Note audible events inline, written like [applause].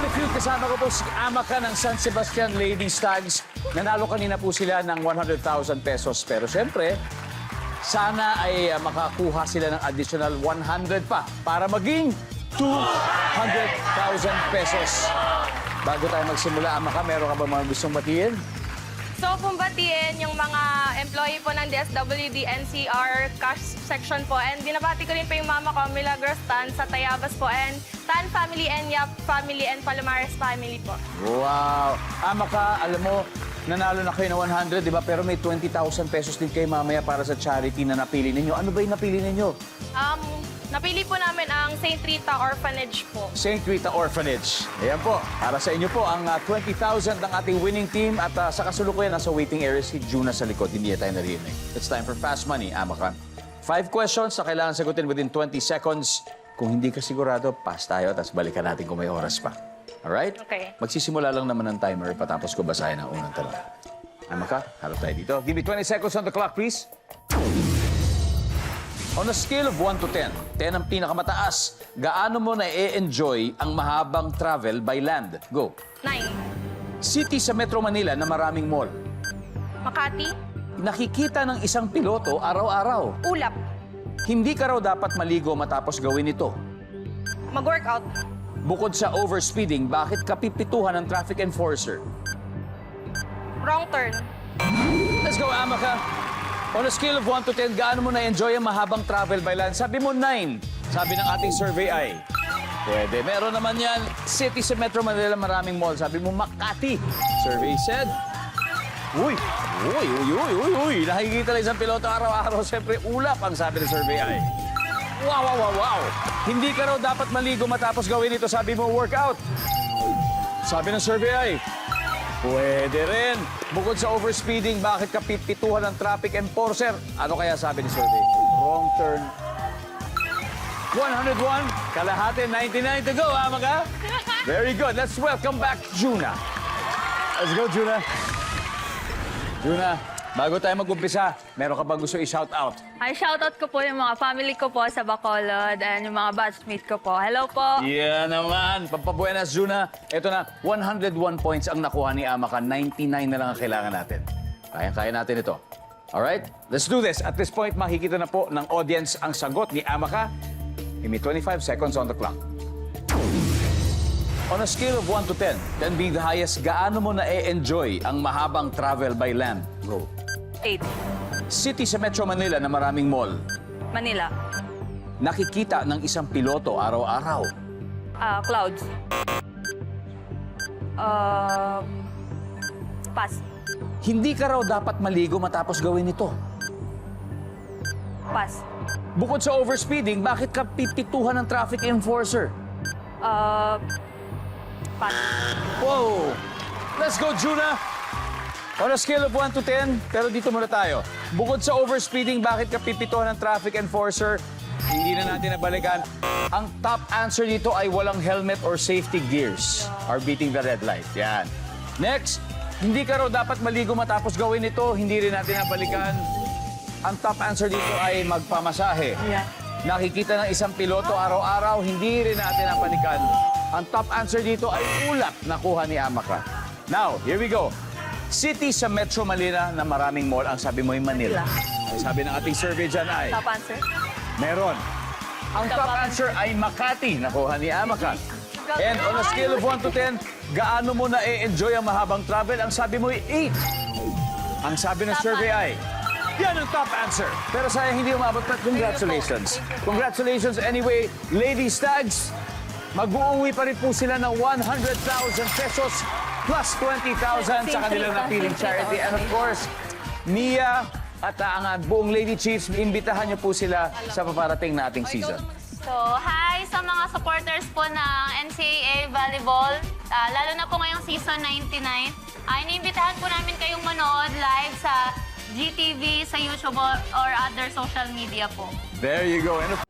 Family Feud, kasama ko po si Amaka ng San Sebastian Lady Stags. Nanalo kanina po sila ng 100,000 pesos. Pero syempre, sana ay ah, makakuha sila ng additional 100 pa para maging 200,000 pesos. Bago tayo magsimula, Amaka, meron ka ba mga gustong batiin? So, pumbatiin yung mga employee po ng DSWD NCR cash section po. And binabati ko rin po yung mama ko, Milagros Tan, sa Tayabas po. And Tan family and Yap family and Palomares family po. Wow! Amaka, alam mo, nanalo na kayo ng 100, di ba? Pero may 20,000 pesos din kayo mamaya para sa charity na napili ninyo. Ano ba yung napili ninyo? Um, napili po namin ang St. Rita Orphanage po. St. Rita Orphanage. Ayan po, para sa inyo po ang ah, 20,000 ng ating winning team at ah, sa kasalukuyan nasa waiting area si Juna sa likod. Hindi niya tayo narinig. It's time for Fast Money, Amaka. Five questions na kailangan sagutin within 20 seconds. Kung hindi ka sigurado, pass tayo tapos balikan natin kung may oras pa. Alright? Okay. Magsisimula lang naman ng timer patapos ko basahin ang unang tanong. Amaka, harap tayo dito. Give me 20 seconds on the clock, please. On a scale of 1 to 10, 10 ang pinakamataas, gaano mo na-enjoy ang mahabang travel by land? Go. Nine. City sa Metro Manila na maraming mall. Makati. Nakikita ng isang piloto araw-araw. Ulap. Hindi ka raw dapat maligo matapos gawin ito. Mag-workout. Bukod sa overspeeding, bakit kapipituhan ng traffic enforcer? Wrong turn. Let's go, Amaka. On a scale of 1 to 10, gaano mo na-enjoy ang mahabang travel by land? Sabi mo 9. Sabi ng ating survey ay... Pwede. Meron naman yan. City sa Metro Manila, maraming mall. Sabi mo Makati. Survey said... Uy! Uy, uy, uy, uy, uy! Nakikita lang isang piloto araw-araw. Siyempre, ulap ang sabi ng survey ay... Wow, wow, wow, wow! Hindi ka raw dapat maligo matapos gawin ito. Sabi mo, workout. Sabi ng survey ay... Pwede rin. Bukod sa overspeeding, bakit ka pipituhan ng traffic enforcer? Ano kaya sabi ni survey? Wrong turn. 101, kalahati, 99 to go, Amaga. [laughs] Very good. Let's welcome back Juna. Let's go, Juna. Juna, bago tayo mag-umpisa, meron ka bang gusto i-shout out? Ay, shoutout ko po yung mga family ko po sa Bacolod and yung mga batchmate ko po. Hello po. Yeah naman. Pampabuenas, Juna. Ito na, 101 points ang nakuha ni Amaka. 99 na lang ang kailangan natin. Kaya-kaya natin ito. Alright? Let's do this. At this point, makikita na po ng audience ang sagot ni Amaka. Give me 25 seconds on the clock. On a scale of 1 to 10, 10 being the highest, gaano mo na-enjoy ang mahabang travel by land? Go. 8. City sa Metro Manila na maraming mall. Manila. Nakikita ng isang piloto araw-araw. Ah, clouds. Um, pass. Hindi ka raw dapat maligo matapos gawin ito. Pass. Bukod sa overspeeding, bakit ka pipituhan ng traffic enforcer? Uh, pass. Whoa! Let's go, Juna! On a scale of 1 to 10, pero dito muna tayo. Bukod sa overspeeding, bakit ka pipituhan ng traffic enforcer? Hindi na natin nabalikan. Ang top answer dito ay walang helmet or safety gears. Are beating the red light. Yan. Next, hindi ka raw dapat maligo matapos gawin ito. Hindi rin natin nabalikan. Ang top answer dito ay magpamasahe. Yeah. Nakikita ng isang piloto araw-araw, hindi rin natin napalikan. Ang top answer dito ay ulap na kuha ni Amaka. Now, here we go. City sa Metro Manila na maraming mall, ang sabi mo ay Manila. Ang sabi ng ating survey dyan ay, Top answer. meron. Ang top answer ay Makati, nakuha ni Amaka. And on a scale of 1 to 10, gaano mo na-enjoy ang mahabang travel? Ang sabi mo ay 8. Ang sabi ng survey ay, yan ang top answer. Pero sayang hindi umabot na. Congratulations. Congratulations anyway, Lady Stags. Mag-uuwi pa rin po sila ng 100,000 pesos plus 20,000 sa kanilang napiling charity. And of course, Mia at ang uh, buong Lady Chiefs, imbitahan niyo po sila sa paparating na ating season. So, hi sa mga supporters po ng NCAA Volleyball, ah, lalo na po ngayong season 99. Uh, iniimbitahan po namin kayong manood live sa GTV, sa YouTube or other social media po. There you go. And